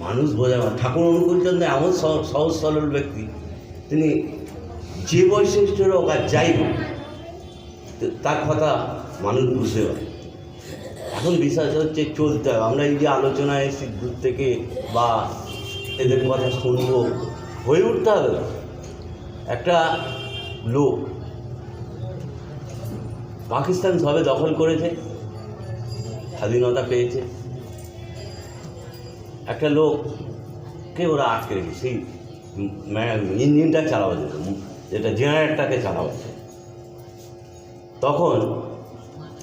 মানুষ বোঝা ঠাকুর অনুকূলচন্দ্র এমন সহ- সহজ সরল ব্যক্তি। তিনি যে বৈশিষ্ট্যের হোক আর যাই হোক তার কথা মানুষ বুঝতে পারে। এখন বিশ্বাস হচ্ছে চলতে হবে। আমরা এই যে আলোচনায় এসেছি দূর থেকে বা এদের কথা শুনব, হয়ে উঠতে হবে। একটা লোক পাকিস্তান সবে দখল করেছে, স্বাধীনতা পেয়েছে। একটা লোককে ওরা আটকে রেখেছে সেই ইঞ্জিনটা চালাবার জন্য, যেটা জেনারেটরটাকে জন্য। তখন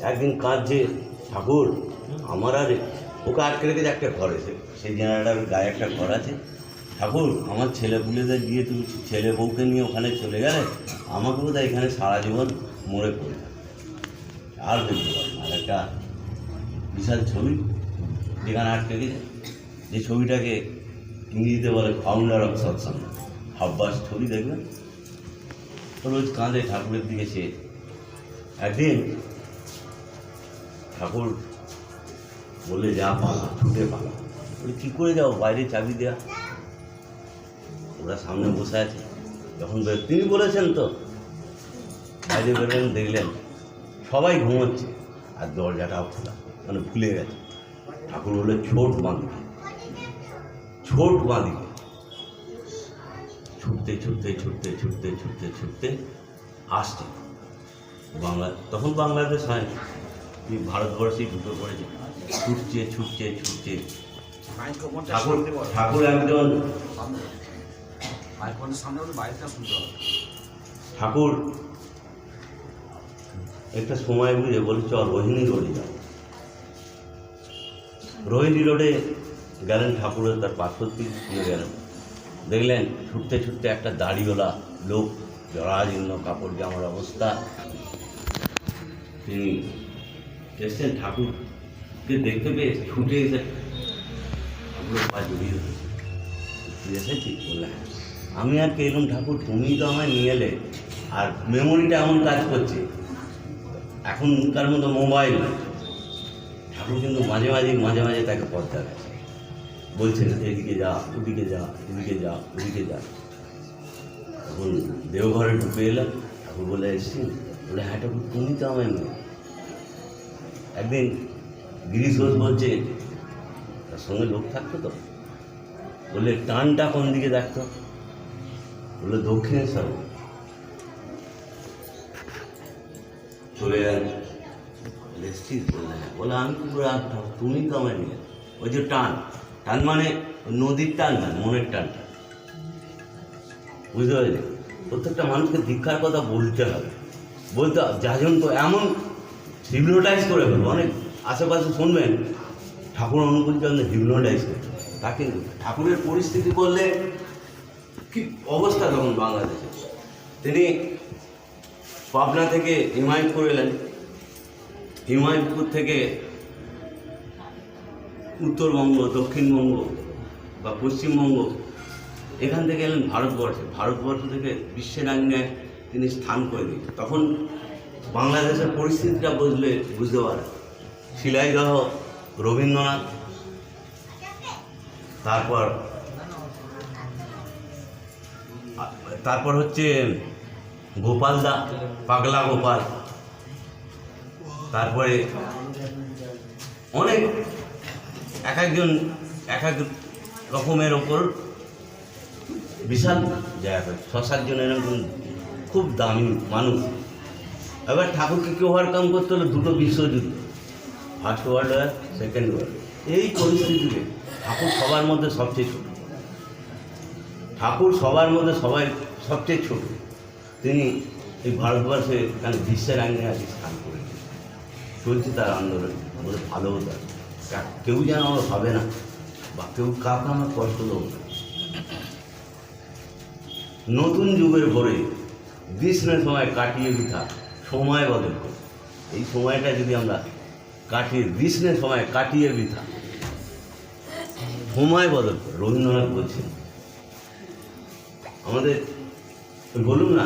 একদিন কাঁদছে, ঠাকুর, আমার আর ওকে আটকে রেখেছে একটা ঘর এসে সেই জেনারেটার গায়ে একটা ঘর আছে ঠাকুর, আমার ছেলে পুলেদের গিয়ে তুমি ছেলে বউকে নিয়ে ওখানে চলে গেলে, আমাকে বোধ এখানে সারা জীবন মরে পড়ে আর দেখতে পারি। আর একটা বিশাল ছবি যেখানে আটকে গেছে যে ছবিটাকে ইংরেজিতে বলে ফাউন্ডার অফ সৎসঙ্গ হাব্বাস ছবি দেখবেন? রোজ কাঁদে ঠাকুরের দিকে সে একদিন ঠাকুর বলে যা পালা, ছুটে পালা। বলে, কী করে যাও বাইরে চাবি দেয়া? ওরা সামনে বসে আছে। যখন তিনি বলেছেন তো? বাইরে বেরোলেন, দেখলেন সবাই ঘুমোচ্ছে। আর দরজাটাও খোলা মানে ভুলে গেছে। ঠাকুর বলে ছোট বাঁধিকে ছোট বাঁধিকে ছুটতে ছুটতে ছুটতে ছুটতে ছুটতে ছুটতে আসছে। বাংলা তখন বাংলাদেশ হয় এই ভারতবর্ষেই ঢুকে পড়েছে। ছুটছে ছুটছে ছুটছে। ঠাকুর ঠাকুর একজন। ঠাকুর একটা সময় বুঝে বলে চল রোহিণী রোডে যাও রোহিণী রোডে গেলেন ঠাকুরের তার পার্শ্বতী নিয়ে গেলেন। দেখলেন ছুটতে ছুটতে একটা দাড়িওয়ালা লোক জরাজীর্ণ কাপড় জামার অবস্থা। তিনি এসছেন ঠাকুরকে দেখতে পেয়ে ছুটে এসে ঠাকুরের পা জড়িয়ে। তুই এসেছিস? বললে হ্যাঁ। আমি আর কে এরকম ঠাকুর? তুমি তো আমায় নিয়ে এলে। আর মেমোরিটা এমন কাজ করছে। এখনকার মতো মোবাইল ঠাকুর কিন্তু মাঝে মাঝে মাঝে মাঝে তাকে পথ দেখাচ্ছে বলছে না এদিকে যা, ওদিকে যা, এদিকে যা, ওদিকে যা। তখন দেওঘরে ঢুকে এলাম। ঠাকুর বলে, এসছি? বলে হ্যাঁ ঠাকুর, তুমি তো আমায় মেয়ে। একদিন গিরিশ ঘোষ বলছে, তার সঙ্গে লোক থাকতো তো? বললে টানটা কোন দিকে দেখতো? বলল দক্ষিণেশ্বর চলে গেল হ্যাঁ। বলে, আমি কি করে আসতাম তুমি তো আমার নিয়ে ওই যে টান। টান মানে নদীর টান না, মনের টানটা বুঝতে পারলি? প্রত্যেকটা মানুষকে দীক্ষার কথা বলতে হবে। বলতে হবে যাজন তো এমন হিপনোটাইজ করে ফেলব। অনেক আশেপাশে শুনবেন, ঠাকুর অনুকূলচন্দ্র হিপনোটাইজ করে। তাকে ঠাকুরের পরিস্থিতি করলে কি অবস্থা তখন বাংলাদেশে? তিনি পাবনা থেকে হিমায়তপুর এলেন। হিমায়তপুর থেকে উত্তরবঙ্গ, দক্ষিণবঙ্গ বা পশ্চিমবঙ্গ, এখান থেকে এলেন ভারতবর্ষে। ভারতবর্ষ থেকে বিশ্বের আঙ্গে তিনি স্থান করে দিয়েছেন তখন বাংলাদেশের পরিস্থিতিটা বুঝলে বুঝতে পারে শিলাইদহ রবীন্দ্রনাথ, তারপর তারপর হচ্ছে গোপালদা পাগলা গোপাল, তারপরে অনেক এক একজন, এক এক রকমের ওপর বিশাল জায়গা ছ সাতজন এরকম খুব দামি মানুষ। এবার ঠাকুরকে কি ওভারকাম করতে হলো দুটো বিশ্বযুদ্ধ। First world war second world এই পরিস্থিতিতে ঠাকুর সবার মধ্যে সবচেয়ে ছোট। ঠাকুর সবার মধ্যে সবাই সবচেয়ে ছোট। তিনি এই ভারতবর্ষে এখানে বিশ্বের আইনে আজ স্থান করে চলছে তার আন্দোলন। বলে ভালো হতো কা- কেউ যেন আমার ভাবে না, বা কেউ কাউকে আমার কষ্ট দেবো নতুন যুগের ভরে গ্রীষ্মের সময় কাটিয়ে বিথা সময় বদল করে। এই সময়টা যদি আমরা কাটিয়ে, গ্রীষ্মের সময় কাটিয়ে বিথা সময় বদল করে। রবীন্দ্রনাথ বলছেন, আমাদের বলুন না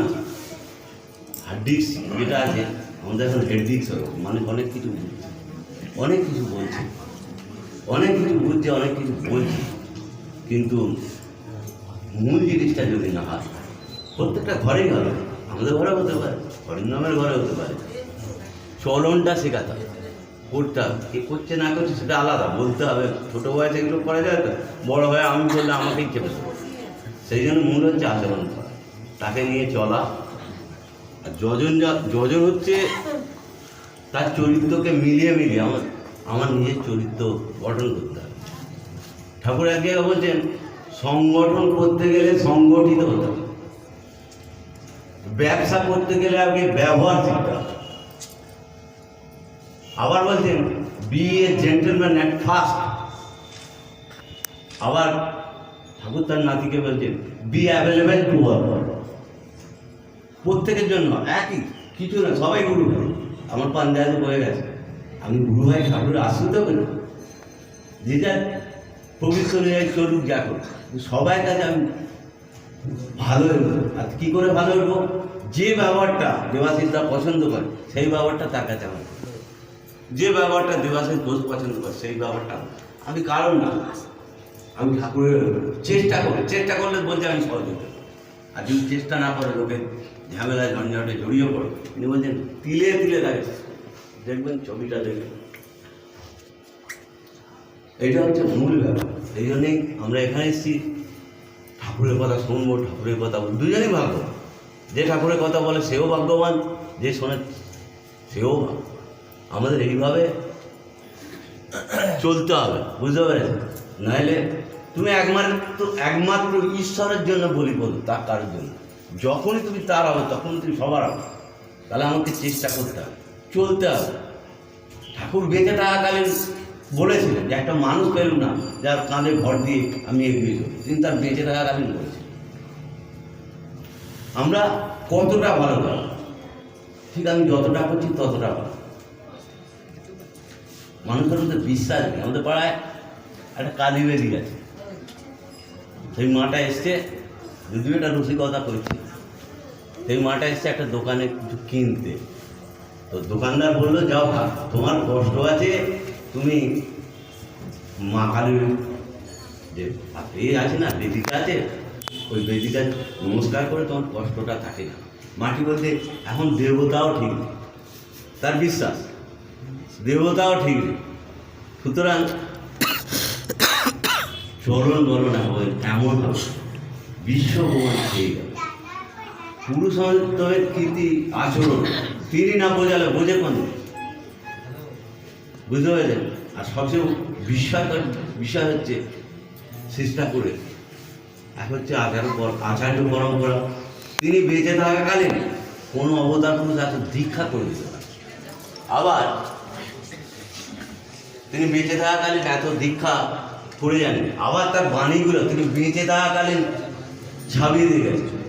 হার্ড ডিস্ক যেটা আছে, আমাদের এখন হেড ডিস্ক মানে অনেক কিছু অনেক কিছু বলছে। অনেক কিছু বুঝছে অনেক কিছু বলছে। কিন্তু মূল জিনিসটা যদি না হয়, প্রত্যেকটা ঘরেই হবে। আমাদের ঘরে হতে পারে, হরিনামের ঘরে হতে পারে। চলনটা শেখাতে হবে, করতে হবে। কে করছে না করছে সেটা আলাদা, বলতে হবে। ছোটো বয়সে এগুলো করা যায় তো, বড় হয়ে আমি বললে আমাকেই চেপে সেই জন্য মূল হচ্ছে আচরণ করা। তাকে নিয়ে চলা। আর যজন যজন হচ্ছে তার চরিত্রকে মিলিয়ে মিলিয়ে, আমার আমার নিজের চরিত্র গঠন করতে হবে। ঠাকুর এক জায়গায় বলছেন, সংগঠন করতে গেলে সংগঠিত হতে হবে। ব্যবসা করতে গেলে আগে ব্যবহার শিখতে হবে। আবার বলছেন B A gentleman at first আবার ঠাকুর তার নাতিকে বলছেন বি অ্যাভেলেবেল টু অল প্রত্যেকের জন্য একই, কিছু না, সবাই গুরু। আমার পাঞ্জাবে বয়ে গেছে। আমি গুরু ভাই ঠাকুর আশ্রিত করি যে যার পবিত্র চলুক, যা সবাই কাছে আমি ভালো হইব আর কী করে ভালো হইব যে ব্যবহারটা দেবাশিসরা পছন্দ করে, সেই ব্যবহারটা তার কাছে আমার। যে ব্যবহারটা দেবাশিস ঘোষ পছন্দ করে, সেই ব্যবহারটা আমি কারণ না, আমি ঠাকুরের চেষ্টা করি। চেষ্টা করলে বলতে আমি সহযোগিতা আর যদি চেষ্টা না করে, লোকে ঝামেলায় ঝঞ্ঝাটে জড়িয়ে পড়ে, তিনি বলছেন, তিলে তিলে লাগে। দেখবেন, ছবিটা দেখবেন। এটা হচ্ছে মূল ব্যাপার। এই জন্যেই আমরা এখানে এসেছি। ঠাকুরের কথা শুনব, ঠাকুরের কথা দুজনেই ভাগ্য যে ঠাকুরের কথা বলে, সেও ভাগ্যবান। যে শোনে, সেও আমাদের এইভাবে চলতে হবে। বুঝতে পেরেছ নাহলে তুমি একমাত্র একমাত্র ঈশ্বরের জন্য বলি বলো তার কারোর জন্য? যখনই তুমি তার হবে তখন তুমি সবার হবে তাহলে আমাকে চেষ্টা করতে হবে। চলতে হবে। ঠাকুর বেঁচে থাকাকালীন বলেছিলেন যে একটা মানুষ পেলুম না যার কাঁধে ভর দিয়ে আমি এগিয়ে চলি। তিনি তার বেঁচে থাকাকালীন বলেছিলেন। আমরা কতটা ভালো করব ঠিক আমি যতটা করছি ততটা ভালো। মানুষের মধ্যে বিশ্বাস নেই। আমাদের পাড়ায় একটা কালী বেদি আছে। সেই মাটা এসছে, যদিও এটা রসিকতা করছি। সেই মাটা এসছে একটা দোকানে কিছু কিনতে। তো দোকানদার বলল, যাও তোমার কষ্ট আছে, তুমি মা কালীর যে এ আছে না বেদিকা আছে, ওই বেদিকা নমস্কার করে তোমার কষ্টটা থাকে না। মাটি বলতে, এখন দেবতাও ঠিক নেই। তার বিশ্বাস, দেবতাও ঠিক নেই। সুতরাং চরণ হবে, এমন হবে। বিশ্ব ভ্রমণ খেয়ে গেল। পুরুষোত্তমের কীর্তি আচরণ, তিনি না বোঝালে বোঝে কোন বুঝতে পেরেছেন? আর সবচেয়ে বিস্ময়কর বিষয় হচ্ছে করে এক হচ্ছে আচার্য পর- আচার্য পরম্পরা। তিনি বেঁচে থাকাকালীন কোনো অবতার পুরুষ এত দীক্ষা করে দিতে পারে আবার তিনি বেঁচে থাকাকালীন এত দীক্ষা করে জানেন আবার তার বাণীগুলো তিনি বেঁচে থাকাকালীন ছাপিয়ে দিয়ে গেছেন।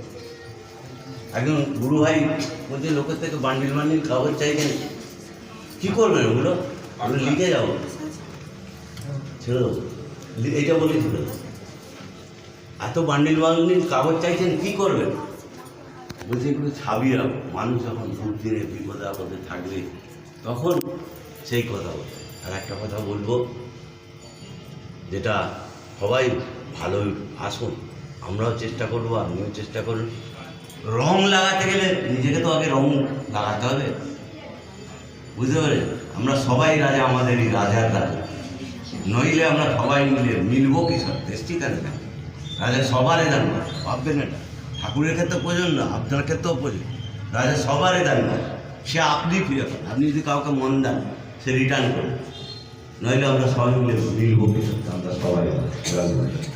একজন গুরু ভাই বলছে লোকের থেকে বান্ডিল বান্ডিল কাগজ চাইছেন কি করবেন ওগুলো? আমি লিখে যাব ছেড়ে দেবো লি- এইটা বলে ছেড়ে এত বান্ডিল বান্ডিল কাগজ চাইছেন কি করবেন বলছে এগুলো ছাবিয়ে রাখো মানুষ যখন দিনে বিপদে আপদে থাকবে তখন সেই কথা বলবে। আর একটা কথা বলব যেটা সবাই ভালো আসুন আমরাও চেষ্টা করব আপনিও চেষ্টা করুন। রং লাগাতে গেলে নিজেকে তো আগে রং লাগাতে হবে। বুঝতে পারে আমরা সবাই রাজা আমাদের এই রাজার রাজা নইলে আমরা সবাই মিলে মিলবো কি সব দেশ ঠিক আছে না। রাজা সবারই দান করে ভাববেন ঠাকুরের ক্ষেত্রে প্রয়োজন না, আপনার ক্ষেত্রেও প্রয়োজন। রাজা সবারই দান করে সে আপনি ফিরে পান। আপনি যদি কাউকে মন দেন, সে রিটার্ন করবে। নইলে আমরা সবাই মিলে মিলবো কি আমরা সবাই রাজা।